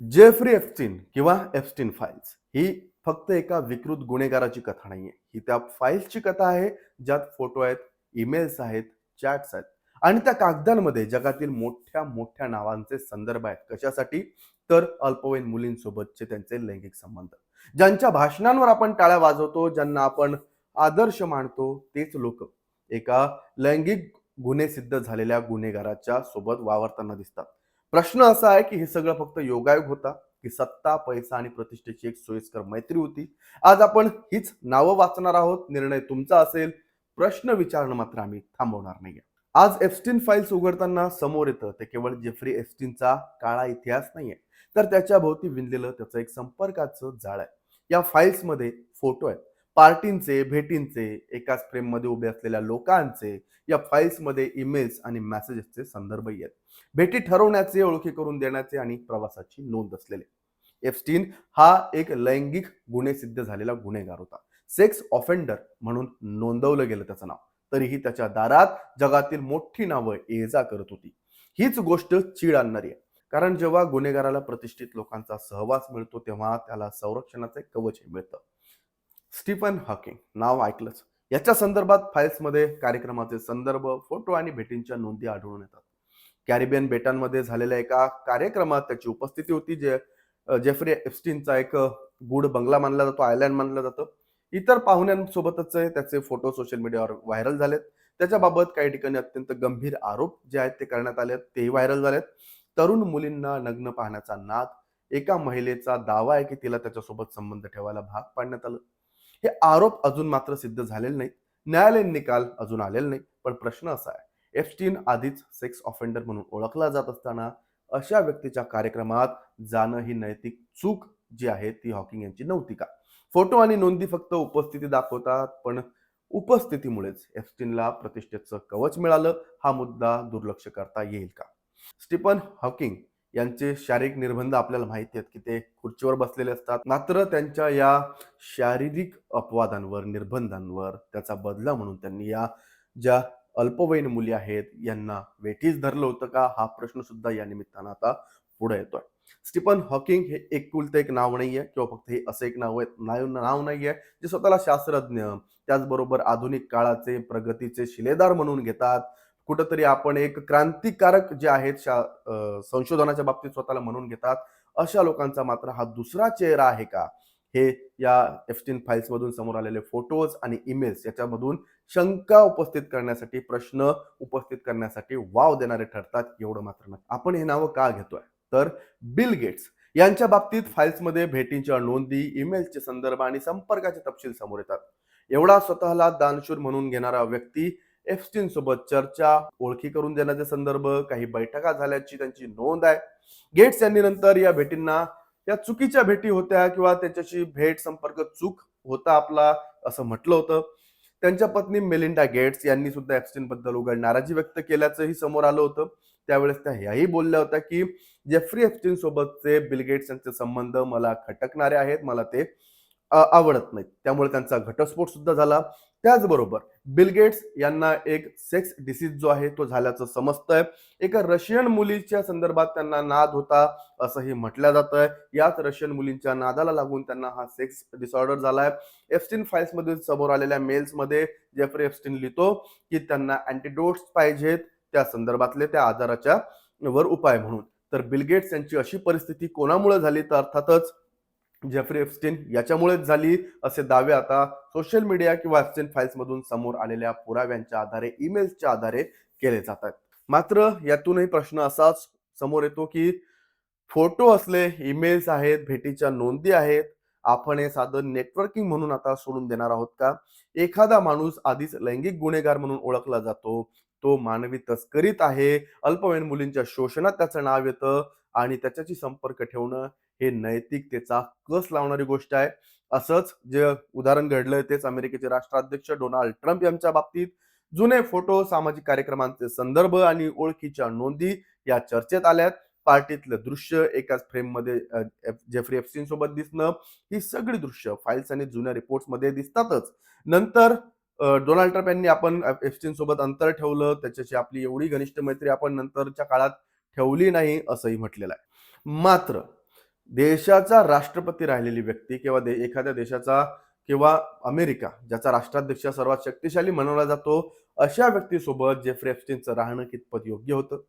Jeffrey एफस्टीन किंवा एफस्टीन files ही फक्त एका विकृत गुन्हेगाराची कथा नाहीये. ही त्या फाईल्सची कथा आहे ज्यात फोटो आहेत ईमेल्स आहेत चॅट्स आहेत. आणि त्या कागदांमध्ये जगातील मोठ्या मोठ्या नावांचे संदर्भ आहेत. कशासाठी? तर अल्पवयीन मुलींसोबतचे त्यांचे लैंगिक संबंध. ज्यांच्या भाषणांवर आपण टाळ्या वाजवतो ज्यांना आपण आदर्श मानतो तेच लोक एका लैंगिक गुन्हे सिद्ध झालेल्या गुन्हेगाराच्या सोबत वावरताना दिसतात. प्रश्न असा आहे की हे सगळं फक्त योगायोग होता की सत्ता पैसा आणि प्रतिष्ठेची एक सोयीस्कर मैत्री होती. आज आपण हीच नावं वाचणार आहोत. निर्णय तुमचा असेल. प्रश्न विचारणं मात्र आम्ही थांबवणार नाही आज एफस्टीन फाईल्स उघडताना समोर येतं. ते केवळ जेफ्री एफस्टीनचा काळा इतिहास नाहीये. तर त्याच्या भोवती विणलेलं त्याचं एक संपर्काचं जाळ आहे. या फाईल्समध्ये फोटो आहेत. पार्टींचे भेटींचे एकाच फ्रेममध्ये उभे असलेल्या लोकांचे या फाईल्समध्ये ईमेल्स आणि मेसेजेसचे संदर्भही आहेत भेटी ठरवण्याचे ओळखी करून देण्याचे आणि प्रवासाची नोंद असलेले. एफस्टीन हा एक लैंगिक गुन्हे सिद्ध झालेला गुन्हेगार होता. सेक्स ऑफेंडर म्हणून नोंदवलं गेलं त्याचं नाव. तरीही त्याच्या दारात जगातील मोठी नावं ये जा करत होती. हीच गोष्ट चीड आणणारी आहे. कारण जेव्हा गुन्हेगाराला प्रतिष्ठित लोकांचा सहवास मिळतो तेव्हा त्याला संरक्षणाचे कवच मिळतं. स्टीफन हॉकिंग नाव ऐकलंच. याच्या संदर्भात फाईल्समध्ये कार्यक्रमाचे संदर्भ फोटो आणि भेटींच्या नोंदी आढळून येतात. कॅरिबियन बेटांमध्ये झालेल्या एका कार्यक्रमात त्याची उपस्थिती होती जे जेफ्री एफस्टीनचा एक गुढ बंगला मानला जातो आयलँड मानलं जातं. इतर पाहुण्यांसोबतच त्याचे फोटो सोशल मीडियावर व्हायरल झालेत. त्याच्याबाबत काही ठिकाणी अत्यंत गंभीर आरोप जे आहेत ते करण्यात आले आहेत तेही व्हायरल झालेत. तरुण मुलींना नग्न पाहण्याचा नाद एका महिलेचा दावा आहे की तिला त्याच्यासोबत संबंध ठेवायला भाग पाडण्यात आलं. हे आरोप अजून मात्र सिद्ध झालेले नाहीत. न्यायालयीन निकाल अजून आलेला नाही पण प्रश्न असा आहे एफस्टीन आधीच सेक्स ऑफेंडर म्हणून ओळखला जात असताना अशा व्यक्तीच्या कार्यक्रमात जाणं ही नैतिक चूक जी आहे ती हॉकिंग यांची नव्हती का? फोटो आणि नोंदी फक्त उपस्थिती दाखवतात पण उपस्थितीमुळेच एफस्टीनला प्रतिष्ठेचं कवच मिळालं. हा मुद्दा दुर्लक्ष करता येईल का? स्टीफन हॉकिंग यांचे शारीरिक निर्बंध आपल्याला माहिती आहेत की ते खुर्चीवर बसलेले असतात. मात्र त्यांच्या या शारीरिक अपवादांवर निर्बंधांवर त्याचा बदला म्हणून त्यांनी या ज्या अल्पवयीन मुली आहेत यांना वेठीस धरलं होतं का? हा प्रश्न सुद्धा या निमित्तानं आता पुढे येतोय. स्टीफन हॉकिंग हे एकुलतं एक नाव नाही आहे किंवा फक्त हे असं एक नाव आहे नाव नाव आहे जे स्वतःला शास्त्रज्ञ त्याचबरोबर आधुनिक काळाचे प्रगतीचे शिलेदार म्हणून घेतात. कुठंतरी आपण एक क्रांतिकारक जे आहेत शा संशोधनाच्या बाबतीत स्वतःला म्हणून घेतात अशा लोकांचा मात्र हा दुसरा चेहरा आहे का? हे या एफटीन फाईल्स मधून समोर आलेले फोटोज आणि ईमेल्स याच्यामधून शंका उपस्थित करण्यासाठी प्रश्न उपस्थित करण्यासाठी वाव देणारे ठरतात एवढं मात्र नाही. आपण हे नावं का घेतोय? तर बिल गेट्स यांच्या बाबतीत फाईल्समध्ये भेटींच्या नोंदी ईमेल्सचे संदर्भ आणि संपर्काचे तपशील समोर येतात. एवढा स्वतःला दानशूर म्हणून घेणारा व्यक्ती एफस्टीन सोबत चर्चा ओळखी करून देण्याचे संदर्भ काही बैठका झाल्याची त्यांची नोंद आहे. गेट्स यांनी नंतर या भेटींना या चुकीच्या भेटी होत्या किंवा त्याच्याशी भेट संपर्क चूक होता आपला असं म्हटलं होतं. त्यांच्या पत्नी मेलिंडा गेट्स यांनी सुद्धा एफस्टीन बद्दल उघड नाराजी व्यक्त केल्याचंही समोर आलं होतं. त्यावेळेस त्या ह्याही बोलल्या होत्या की जेफ्री एफस्टीन सोबतचे बिल गेट्स यांचे संबंध मला खटकणारे आहेत मला ते आवडत नाहीत. त्यामुळे त्यांचा घटस्फोट सुद्धा झाला. त्याचबरोबर बिल गेट्स यांना एक सेक्स डिसीज जो आहे तो झाल्याचं समजतंय. एका रशियन मुलीच्या संदर्भात त्यांना नाद होता असंही म्हटलं जातंय. याच रशियन मुलींच्या नादाला लागून त्यांना हा सेक्स डिसऑर्डर झालाय. एफस्टीन फाईल्समध्ये समोर आलेल्या मेल्समध्ये जेफ्री एफस्टीन लिहितो की त्यांना अँटीडोट्स पाहिजेत त्या संदर्भातले त्या आजाराच्या वर उपाय म्हणून. तर बिलगेट्स यांची अशी परिस्थिती कोणामुळे झाली तर अर्थातच जेफ्री एफस्टीन याच्यामुळेच झाली असे दावे आता सोशल मीडिया किंवा एफस्टीन फाईल्समधून समोर आलेल्या पुराव्यांच्या आधारे ईमेल्सच्या आधारे केले जातात मात्र यातूनही प्रश्न असाच समोर येतो की फोटो असले ईमेल्स आहेत भेटीच्या नोंदी आहेत आपण हे साधन नेटवर्किंग म्हणून आता सोडून देणार आहोत का? एखादा माणूस आधीच लैंगिक गुन्हेगार म्हणून ओळखला जातो तो मानवी तस्करीत आहे अल्पवयीन मुलींच्या शोषणात त्याचं नाव येतं आणि त्याच्याशी संपर्क ठेवणं हे नैतिकतेचा कस लावणारी गोष्ट आहे? असंच जे उदाहरण घडलंय तेच अमेरिकेचे राष्ट्राध्यक्ष डोनाल्ड ट्रम्प यांच्या बाबतीत. जुने फोटो सामाजिक कार्यक्रमांचे संदर्भ आणि ओळखीच्या नोंदी या चर्चेत आल्यात. पार्टीतलं दृश्य एकाच फ्रेममध्ये जेफ्री एफस्टीन सोबत दिसणं ही सगळी दृश्य फाईल्स आणि जुन्या रिपोर्ट्समध्ये दिसतातच. नंतर डोनाल्ड ट्रम्प यांनी आपण एफस्टीन सोबत अंतर ठेवलं त्याच्याशी आपली एवढी घनिष्ठ मैत्री आपण नंतरच्या काळात ठेवली नाही असंही म्हटलेलं आहे. मात्र देशाचा राष्ट्रपती राहिलेली व्यक्ती किंवा दे, एखाद्या देशाचा किंवा अमेरिका ज्याचा राष्ट्राध्यक्ष सर्वात शक्तिशाली म्हणवला जातो अशा व्यक्तीसोबत जेफ्री एप्स्टीनचं राहणं कितपत योग्य होतं?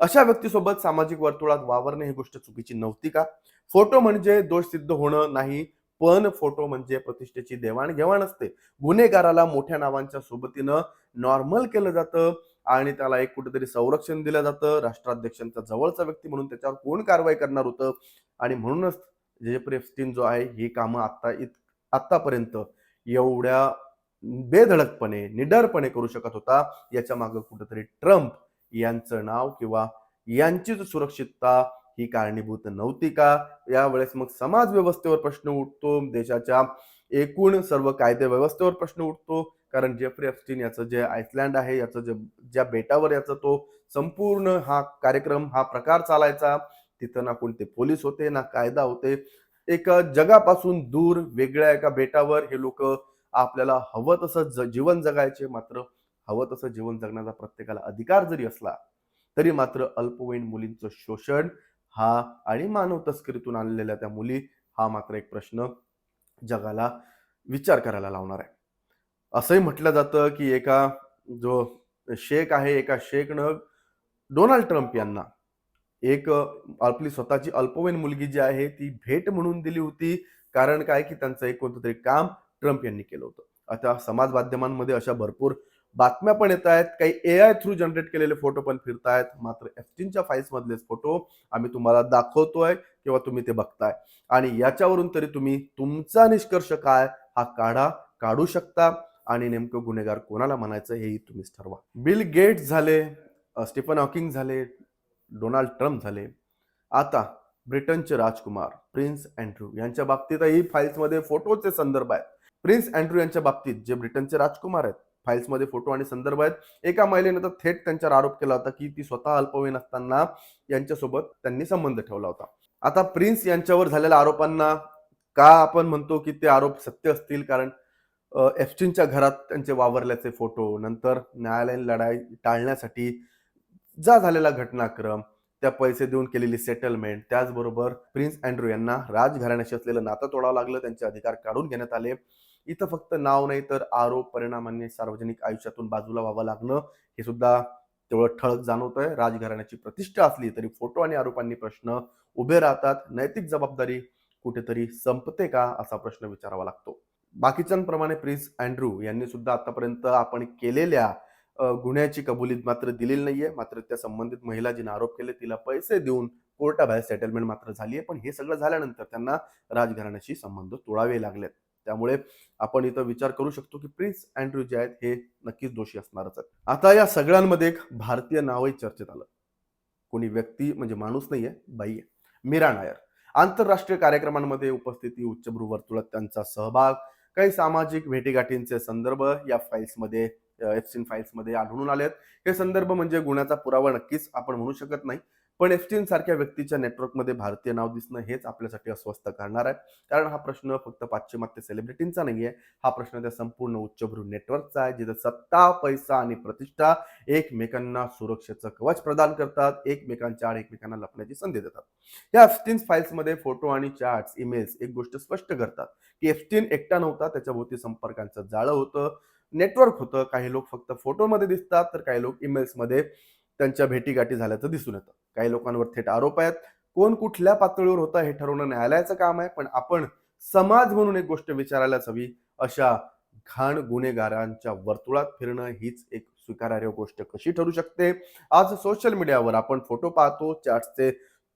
अशा व्यक्तीसोबत सामाजिक वर्तुळात वावरणे ही गोष्ट चुकीची नव्हती का? फोटो म्हणजे दोष सिद्ध होणं नाही पण फोटो म्हणजे प्रतिष्ठेची देवाणघेवाण असते. गुन्हेगाराला मोठ्या नावांच्या सोबतीनं नॉर्मल केलं जातं आणि त्याला एक कुठेतरी संरक्षण दिलं जातं. राष्ट्राध्यक्षांचा जवळचा व्यक्ती म्हणून त्याच्यावर कोण कारवाई करणार होतं? आणि म्हणूनच जेफ्री एप्स्टीन जो आहे ही कामं आत्ता इत आत्तापर्यंत एवढ्या बेधडकपणे निडरपणे करू शकत होता. याच्या मागे कुठेतरी ट्रम्प यांचं नाव किंवा यांचीच सुरक्षितता ही कारणीभूत नव्हती का? यावेळेस मग समाज व्यवस्थेवर प्रश्न उठतो देशाच्या एकूण सर्व कायदे व्यवस्थेवर प्रश्न उठतो. कारण जेफ्री एफस्टीन याचं जे आयसलँड आहे याचं जे ज्या बेटावर याचा तो संपूर्ण हा कार्यक्रम हा प्रकार चालायचा तिथं ना कोणते पोलीस होते ना कायदा होते. एका जगापासून दूर वेगळ्या एका बेटावर हे लोक आपल्याला हवं तसं जीवन जगायचे. मात्र हवं तसं जीवन जगण्याचा प्रत्येकाला अधिकार जरी असला तरी मात्र अल्पवयीन मुलींचं शोषण हा आणि मानव तस्करीतून आणलेल्या त्या मुली हा मात्र एक प्रश्न जगाला विचार करायला लावणार आहे. असंही म्हटलं जातं की एका जो शेख आहे एका शेखनं डोनाल्ड ट्रम्प यांना एक आपली स्वतःची अल्पवयीन मुलगी जी आहे ती भेट म्हणून दिली होती. कारण काय? की त्यांचं एक कोणतं तरी काम ट्रम्प यांनी केलं होतं. आता समाज माध्यमांमध्ये अशा भरपूर बातम्या पण येत आहेत. काही ए आय थ्रू जनरेट केलेले फोटो पण फिरतायत. मात्र एफटीनच्या फाईल्स मधलेच फोटो आम्ही तुम्हाला दाखवतोय किंवा तुम्ही ते बघताय. आणि याच्यावरून तरी तुम्ही तुमचा निष्कर्ष काय हा काढा काढू शकता. आणि नेमकं गुन्हेगार कोणाला म्हणायचं हेही तुम्हीच ठरवा. बिल गेट्स झाले स्टीफन हॉकिंग झाले डोनाल्ड ट्रम्प झाले. आता ब्रिटनचे राजकुमार प्रिन्स अँड्रू यांच्या बाबतीतही फाईल्समध्ये फोटोचे संदर्भ आहेत. प्रिन्स अँड्रू यांच्या बाबतीत जे ब्रिटनचे राजकुमार आहेत फाईल्समध्ये फोटो आणि संदर्भ आहेत. एका महिलेनं तर थेट त्यांच्यावर आरोप केला होता की ती स्वतः अल्पवयीन असताना यांच्यासोबत त्यांनी संबंध ठेवला होता. आता प्रिन्स यांच्यावर झालेल्या आरोपांना का आपण म्हणतो की ते आरोप सत्य असतील? कारण एफचिनच्या घरात त्यांचे वावरल्याचे फोटो नंतर न्यायालयीन लढाई टाळण्यासाठी जा झालेला घटनाक्रम त्या पैसे देऊन केलेली सेटलमेंट त्याचबरोबर प्रिन्स अँड्रू यांना राजघराण्याशी असलेलं नातं तोडावं लागलं. त्यांचे अधिकार काढून घेण्यात आले. इथं फक्त नाव नाही तर आरोप परिणामांनी सार्वजनिक आयुष्यातून बाजूला व्हावं लागणं हे सुद्धा तेवढं ठळक जाणवतंय. राजघराण्याची प्रतिष्ठा असली तरी फोटो आणि आरोपांनी प्रश्न उभे राहतात. नैतिक जबाबदारी कुठेतरी संपते का असा प्रश्न विचारावा लागतो. बाकीच्यांप्रमाणे प्रिन्स अँड्रू यांनी सुद्धा आतापर्यंत आपण केलेल्या गुन्ह्याची कबुलीत मात्र दिलेली नाहीये. मात्र त्या संबंधित महिला जिने आरोप केले तिला पैसे देऊन कोर्टाबाहेर सेटलमेंट मात्र झाली आहे पण हे सगळं झाल्यानंतर त्यांना राजघराण्याशी संबंध तोडावे लागलेत त्यामुळे आपण इथं विचार करू शकतो की प्रिन्स अँड्रू जे आहेत हे नक्कीच दोषी असणारच आहेत. आता या सगळ्यांमध्ये एक भारतीय नावही चर्चेत आलं. कोणी व्यक्ती म्हणजे माणूस नाहीये बाई आहे. मीरा नायर. आंतरराष्ट्रीय कार्यक्रमांमध्ये उपस्थिती उच्चभ्रू वर्तुळात त्यांचा सहभाग काही सामाजिक भेटीगाठींचे संदर्भ या फाईल्समध्ये एफस्टीन फाईल्समध्ये आढळून आले आहेत. हे संदर्भ म्हणजे गुन्ह्याचा पुरावा नक्कीच आपण म्हणू शकत नाही. पण एफस्टीन सारख्या व्यक्तीच्या नेटवर्कमध्ये भारतीय नाव दिसणं हेच आपल्यासाठी अस्वस्थ करणार आहे. कारण हा प्रश्न फक्त पाश्चिमात्य सेलिब्रिटींचा नाही आहे हा प्रश्न त्या संपूर्ण उच्चभ्रू नेटवर्कचा आहे जिथे सत्ता पैसा आणि प्रतिष्ठा एकमेकांना सुरक्षेचं कवच प्रदान करतात. एकमेकांच्या आड एकमेकांना लपण्याची संधी देतात. या एफस्टीन फाईल्समध्ये फोटो आणि चार्ट्स ईमेल्स एक गोष्ट स्पष्ट करतात की एफस्टीन एकटा नव्हता. त्याच्या भोवती संपर्कांचं जाळं होतं. नेटवर्क होतं. काही लोक फक्त फोटोमध्ये दिसतात तर काही लोक ईमेल्समध्ये त्यांच्या भेटीगाठी झाल्याचं दिसून येतं. काही लोकांवर थेट आरोप आहेत. कोण कुठल्या पातळीवर होता हे ठरवणं न्यायालयाचं काम आहे पण आपण समाज म्हणून एक गोष्ट विचारायलाच हवी. अशा घाण गुन्हेगारांच्या वर्तुळात फिरणं हीच एक स्वीकारार्ह गोष्ट कशी ठरू शकते? आज सोशल मीडियावर आपण फोटो पाहतो चॅट्सचे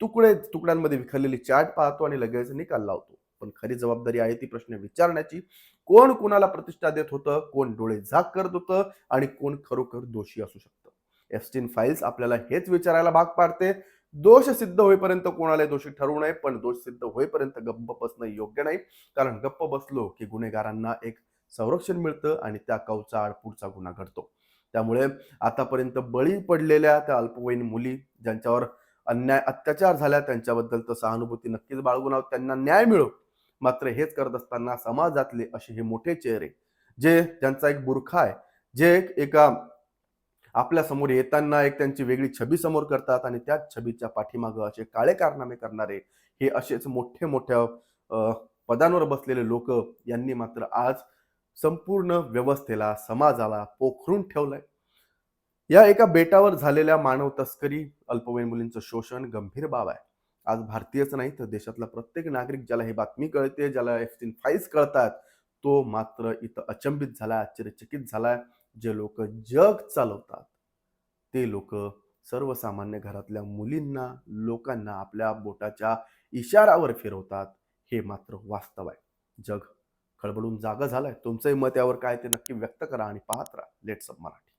तुकडे तुकड्यांमध्ये विखरलेली चॅट पाहतो आणि लगेच निकाल लावतो. पण खरी जबाबदारी आहे ती प्रश्न विचारण्याची. कोण कुणाला प्रतिष्ठा देत होतं कोण डोळे झाक करत होतं आणि कोण खरोखर दोषी असू शकतं? एफस्टीन फाईल्स आपल्याला हेच विचारायला भाग पाडते. दोष सिद्ध होईपर्यंत कोणाला दोषी ठरवू नये पण दोष सिद्ध होईपर्यंत गप्प बसणं योग्य नाही. कारण गप्प बसलो की गुन्हेगारांना एक संरक्षण मिळतं आणि त्या कवचा आड पुढचा गुन्हा घडतो. त्यामुळे आतापर्यंत बळी पडलेल्या त्या अल्पवयीन मुली ज्यांच्यावर अन्याय अत्याचार झाल्या त्यांच्याबद्दल तर सहानुभूती नक्कीच बाळगून आहोत. त्यांना न्याय मिळो. मात्र हेच करत असताना समाजातले असे हे मोठे चेहरे जे त्यांचा एक बुरखा आहे जे एक एका आपल्यासमोर येताना एक त्यांची वेगळी छबी समोर करतात आणि त्याच छबीच्या पाठीमागं असे काळे कारनामे करणारे हे असेच मोठे मोठ्या पदांवर बसलेले लोक यांनी मात्र आज संपूर्ण व्यवस्थेला समाजाला पोखरून ठेवलंय. या एका बेटावर झालेल्या मानव तस्करी अल्पवयीन मुलींचं शोषण गंभीर बाब आहे. आज भारतीयच नाही तर देशातला प्रत्येक नागरिक ज्याला ही बातमी कळते ज्याला एफटीन फाईल्स कळतात तो मात्र इथं अचंबित झाला आश्चर्यचकित झालाय जे लोक जग चालवतात ते लोक सर्वसामान्य घरातल्या मुलींना लोकांना आपल्या बोटाच्या इशारावर फिरवतात हे मात्र वास्तव आहे. जग खळबळून जागा झालाय. तुमचंही मत यावर काय ते नक्की व्यक्त करा आणि पाहत राहा. Let's up Marathi.